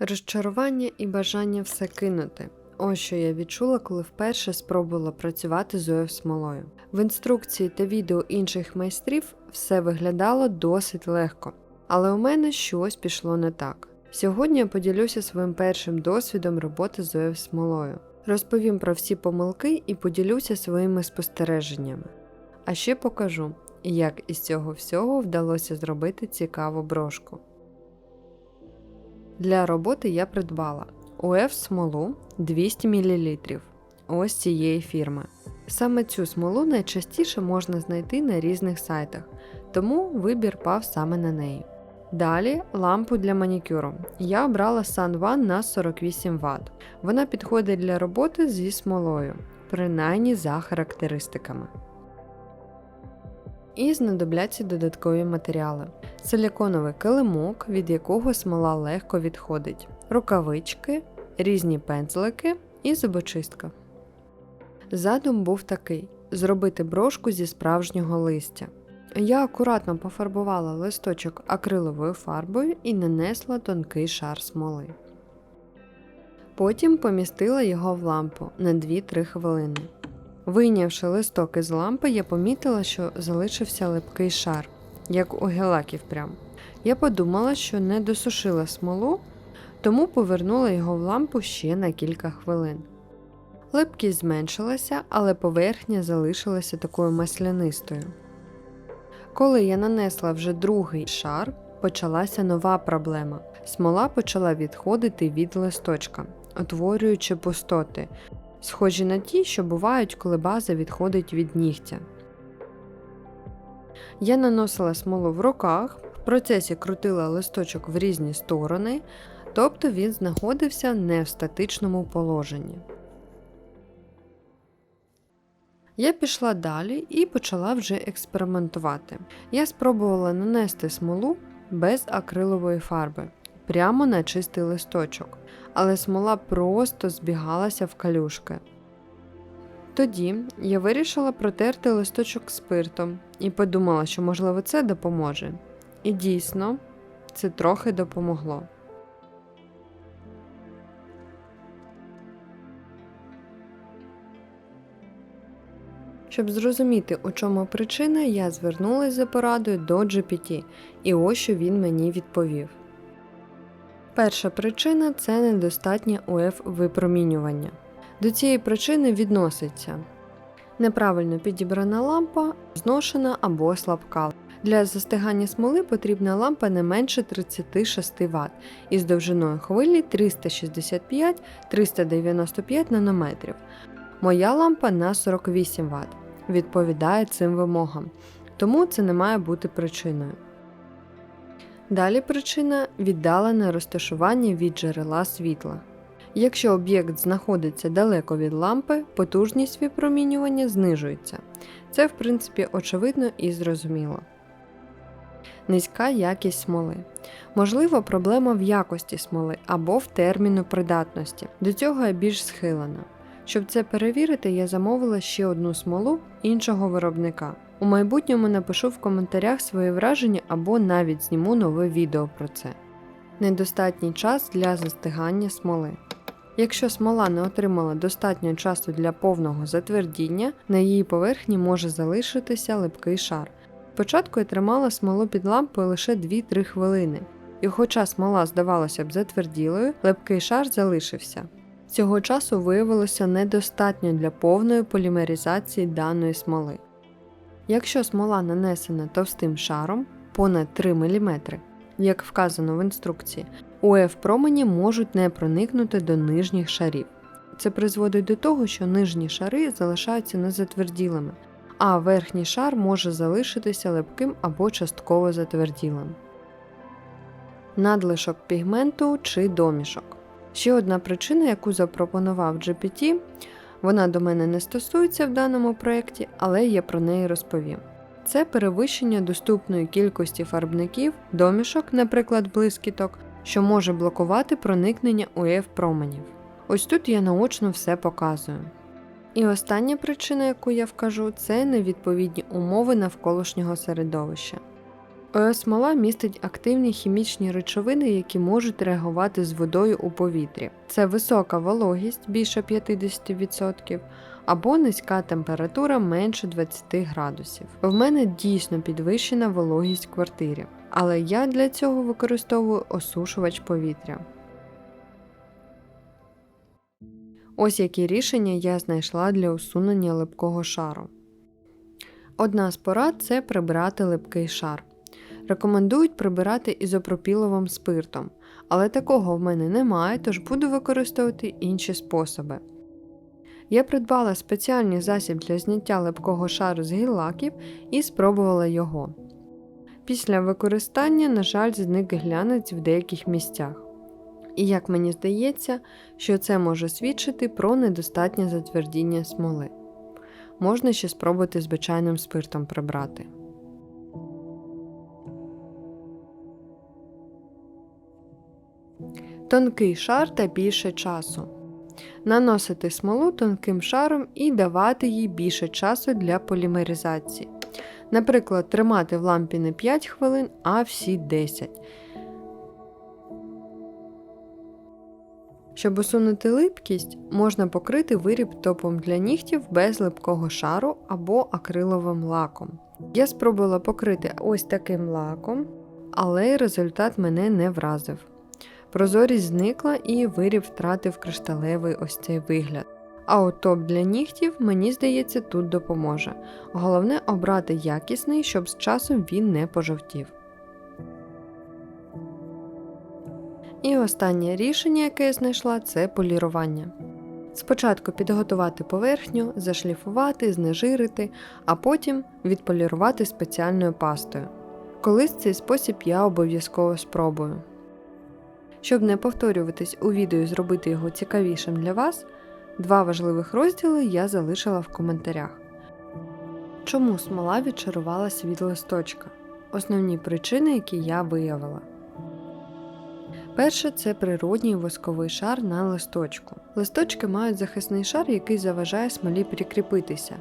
Розчарування і бажання все кинути. Ось що я відчула, коли вперше спробувала працювати з ОФ смолою. В інструкції та відео інших майстрів все виглядало досить легко, але у мене щось пішло не так. Сьогодні я поділюся своїм першим досвідом роботи з ОФ смолою. Розповім про всі помилки і поділюся своїми спостереженнями. А ще покажу, як із цього всього вдалося зробити цікаву брошку. Для роботи я придбала УФ смолу 200 мл ось цієї фірми. Саме цю смолу найчастіше можна знайти на різних сайтах, тому вибір пав саме на неї. Далі лампу для манікюру. Я обрала Sun One на 48 Вт. Вона підходить для роботи зі смолою, принаймні за характеристиками. І знадобляться додаткові матеріали: силіконовий килимок, від якого смола легко відходить, рукавички, різні пензлики і зубочистка. Задум був такий: зробити брошку зі справжнього листя. Я акуратно пофарбувала листочок акриловою фарбою і нанесла тонкий шар смоли. Потім помістила його в лампу на 2-3 хвилини. Вийнявши листок із лампи, я помітила, що залишився липкий шар, як у гелаків прям. Я подумала, що не досушила смолу, тому повернула його в лампу ще на кілька хвилин. Липкість зменшилася, але поверхня залишилася такою маслянистою. Коли я нанесла вже другий шар, почалася нова проблема. Смола почала відходити від листочка, утворюючи пустоти, схожі на ті, що бувають, коли база відходить від нігтя. Я наносила смолу в руках, в процесі крутила листочок в різні сторони, тобто він знаходився не в статичному положенні. Я пішла далі і почала вже експериментувати. Я спробувала нанести смолу без акрилової фарби прямо на чистий листочок, але смола просто збігалася в калюшки. Тоді я вирішила протерти листочок спиртом і подумала, що можливо це допоможе. І дійсно, це трохи допомогло. Щоб зрозуміти, у чому причина, я звернулася за порадою до GPT, і ось що він мені відповів. Перша причина це недостатнє УФ випромінювання. До цієї причини відноситься неправильно підібрана лампа, зношена або слабка. Для застигання смоли потрібна лампа не менше 36 Вт із довжиною хвилі 365-395 нанометрів. Моя лампа на 48 Вт відповідає цим вимогам, тому це не має бути причиною. Далі причина віддалене розташування від джерела світла. Якщо об'єкт знаходиться далеко від лампи, потужність випромінювання знижується. Це, в принципі, очевидно і зрозуміло. Низька якість смоли. Можливо, проблема в якості смоли або в терміну придатності. До цього я більш схилена. Щоб це перевірити, я замовила ще одну смолу іншого виробника. У майбутньому напишу в коментарях свої враження або навіть зніму нове відео про це. Недостатній час для застигання смоли. Якщо смола не отримала достатньо часу для повного затвердіння, на її поверхні може залишитися липкий шар. Спочатку я тримала смолу під лампою лише 2-3 хвилини, і хоча смола здавалося б затверділою, липкий шар залишився. Цього часу виявилося недостатньо для повної полімеризації даної смоли. Якщо смола нанесена товстим шаром понад 3 мм, як вказано в інструкції, УФ промені можуть не проникнути до нижніх шарів. Це призводить до того, що нижні шари залишаються незатверділими, а верхній шар може залишитися липким або частково затверділим. Надлишок пігменту чи домішок. Ще одна причина, яку запропонував GPT, вона до мене не стосується в даному проєкті, але я про неї розповім. Це перевищення доступної кількості фарбників, домішок, наприклад, блискіток, що може блокувати проникнення УФ променів. Ось тут я наочно все показую. І остання причина, яку я вкажу, це невідповідні умови навколишнього середовища. Е, Смола містить активні хімічні речовини, які можуть реагувати з водою у повітрі. Це висока вологість більше 50% або низька температура менше 20 градусів. В мене дійсно підвищена вологість в квартирі, але я для цього використовую осушувач повітря. Ось які рішення я знайшла для усунення липкого шару. Одна з порад це прибирати липкий шар. Рекомендують прибирати ізопропіловим спиртом, але такого в мене немає, тож буду використовувати інші способи. Я придбала спеціальний засіб для зняття липкого шару з гіллаків і спробувала його. Після використання, на жаль, зник глянець в деяких місцях. І як мені здається, що це може свідчити про недостатнє затвердіння смоли. Можна ще спробувати звичайним спиртом прибрати. Тонкий шар та більше часу. Наносити смолу тонким шаром і давати їй більше часу для полімеризації. Наприклад, тримати в лампі не 5 хвилин, а всі 10. Щоб усунути липкість, можна покрити виріб топом для нігтів без липкого шару або акриловим лаком. Я спробувала покрити ось таким лаком, але результат мене не вразив. Прозорість зникла і виріб втратив кришталевий ось цей вигляд. А от топ для нігтів, мені здається, тут допоможе. Головне обрати якісний, щоб з часом він не пожовтів. І останнє рішення, яке я знайшла, це полірування. Спочатку підготувати поверхню, зашліфувати, знежирити, а потім відполірувати спеціальною пастою. Колись цей спосіб я обов'язково спробую. Щоб не повторюватись у відео і зробити його цікавішим для вас, два важливих розділи я залишила в коментарях. Чому смола відчарувалась від листочка? Основні причини, які я виявила. Перше це природній восковий шар на листочку. Листочки мають захисний шар, який заважає смолі прикріпитися.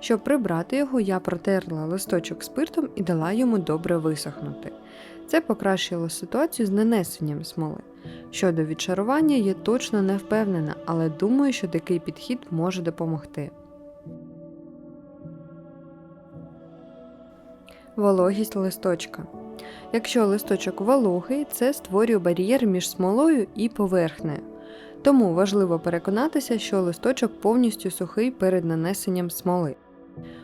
Щоб прибрати його, я протерла листочок спиртом і дала йому добре висохнути. Це покращило ситуацію з нанесенням смоли. Щодо відчарування, я точно не впевнена, але думаю, що такий підхід може допомогти. Вологість листочка. Якщо листочок вологий, це створює бар'єр між смолою і поверхнею. Тому важливо переконатися, що листочок повністю сухий перед нанесенням смоли.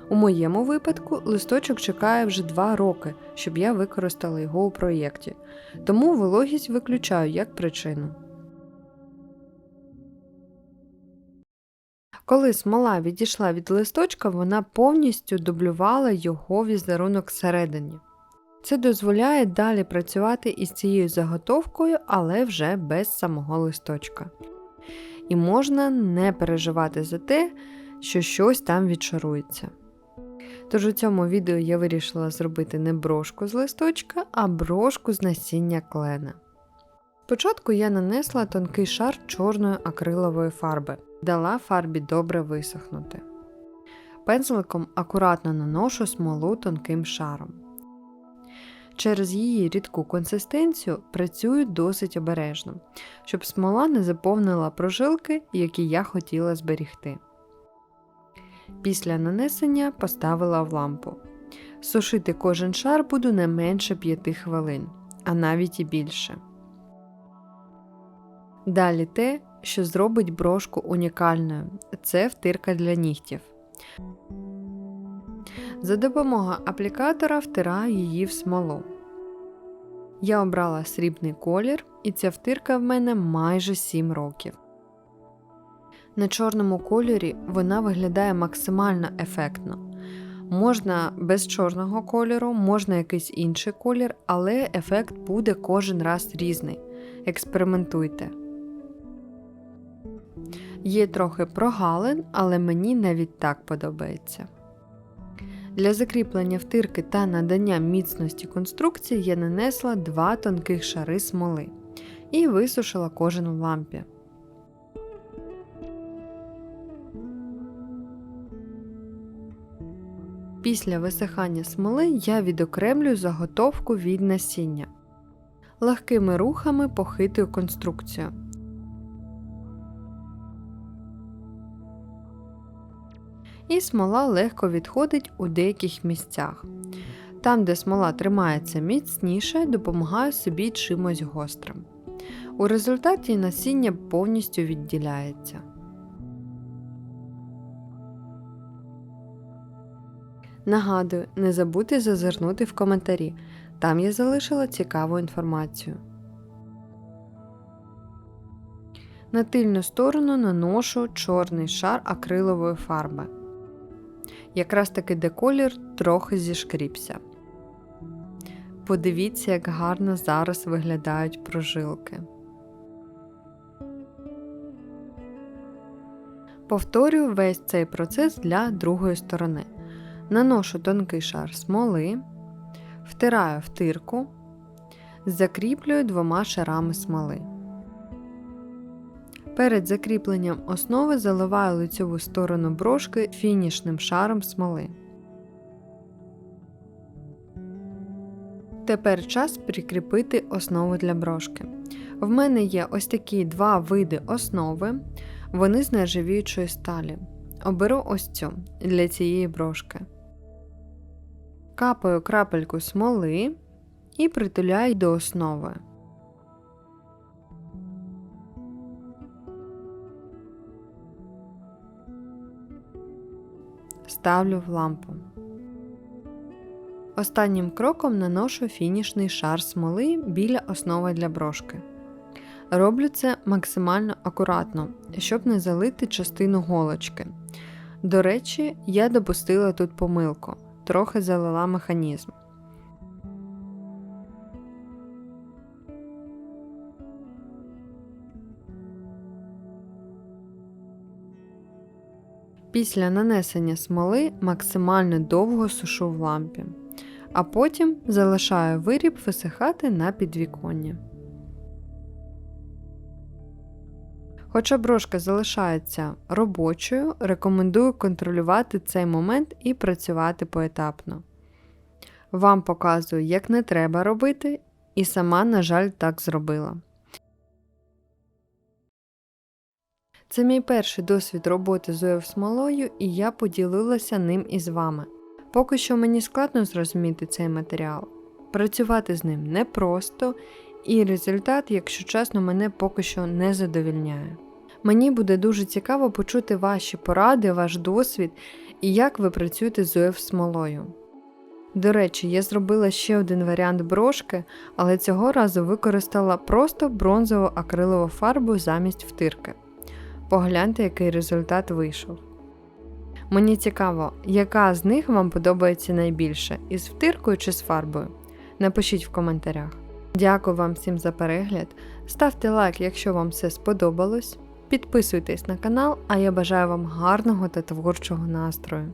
У моєму випадку листочок чекає вже 2 роки, щоб я використала його у проєкті, тому вологість виключаю як причину. Коли смола відійшла від листочка, вона повністю дублювала його візерунок всередині. Це дозволяє далі працювати із цією заготовкою, але вже без самого листочка. І можна не переживати за те, що щось там відшарується. Тож у цьому відео я вирішила зробити не брошку з листочка, а брошку з насіння клена. Спочатку я нанесла тонкий шар чорної акрилової фарби, дала фарбі добре висохнути. Пензликом акуратно наношу смолу тонким шаром. Через її рідку консистенцію працюю досить обережно, щоб смола не заповнила прожилки, які я хотіла зберігти. Після нанесення поставила в лампу. Сушити кожен шар буду не менше 5 хвилин, а навіть і більше. Далі те, що зробить брошку унікальною це втирка для нігтів. За допомогою аплікатора втираю її в смолу. Я обрала срібний колір, і ця втирка в мене майже 7 років. На чорному кольорі вона виглядає максимально ефектно. Можна без чорного кольору, можна якийсь інший колір, але ефект буде кожен раз різний. Експериментуйте. Є трохи прогалин, але мені навіть так подобається. Для закріплення втирки та надання міцності конструкції я нанесла два тонких шари смоли і висушила кожен в лампі. Після висихання смоли я відокремлюю заготовку від насіння. Легкими рухами похитую конструкцію. І смола легко відходить у деяких місцях. Там, де смола тримається міцніше, допомагаю собі чимось гострим. У результаті насіння повністю відділяється. Нагадую, не забудьте зазирнути в коментарі. Там я залишила цікаву інформацію. На тильну сторону наношу чорний шар акрилової фарби. Якраз таки де колір трохи зішкріпся. Подивіться, як гарно зараз виглядають прожилки. Повторюю весь цей процес для другої сторони. Наношу тонкий шар смоли, втираю втирку, закріплюю двома шарами смоли. Перед закріпленням основи заливаю лицьову сторону брошки фінішним шаром смоли. Тепер час прикріпити основу для брошки. В мене є ось такі два види основи, вони з нержавіючої сталі. Оберу ось цю для цієї брошки. Капаю крапельку смоли і притуляю до основи. Ставлю в лампу. Останнім кроком наношу фінішний шар смоли біля основи для брошки. Роблю це максимально акуратно, щоб не залити частину голочки. До речі, я допустила тут помилку, трохи залила механізм. Після нанесення смоли максимально довго сушу в лампі, а потім залишаю виріб висихати на підвіконні. Хоча брошка залишається робочою, рекомендую контролювати цей момент і працювати поетапно. Вам показую, як не треба робити, і сама, на жаль, так зробила. Це мій перший досвід роботи з ОФ смолою, і я поділилася ним із вами. Поки що мені складно зрозуміти цей матеріал. Працювати з ним непросто, і результат, якщо чесно, мене поки що не задовільняє. Мені буде дуже цікаво почути ваші поради, ваш досвід і як ви працюєте з ОФ смолою. До речі, я зробила ще один варіант брошки, але цього разу використала просто бронзову акрилову фарбу замість втирки. Погляньте, який результат вийшов. Мені цікаво, яка з них вам подобається найбільше із втиркою чи з фарбою. Напишіть в коментарях. Дякую вам всім за перегляд. Ставте лайк, якщо вам все сподобалось. Підписуйтесь на канал, а я бажаю вам гарного та творчого настрою.